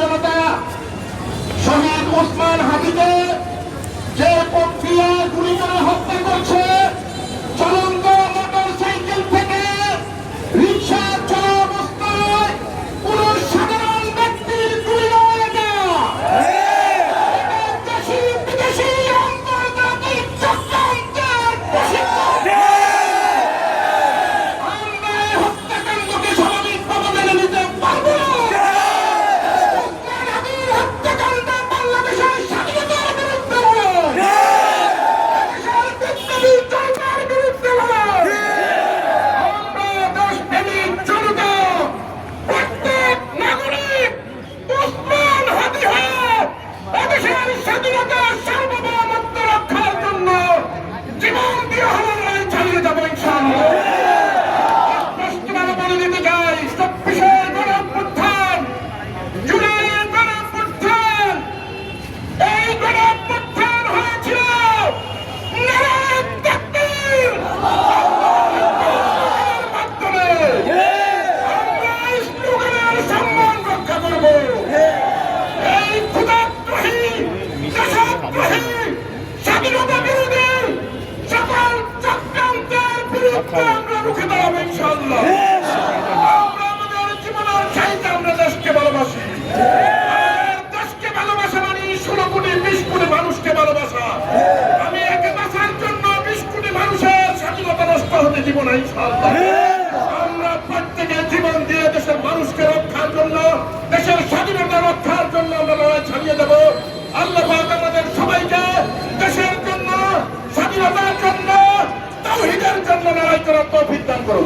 りまた。কথা আমরা আমাদের চাইতে আমরা দেশকে ভালোবাসি। দেশকে ভালোবাসা মানে ষোলো কোটি বিশ কোটি মানুষকে ভালোবাসা। আমি একে বাঁচার মানুষের স্বাধীনতা হতে দিব না আমরা প্রত্যেকে করার তৌফিক দান করো।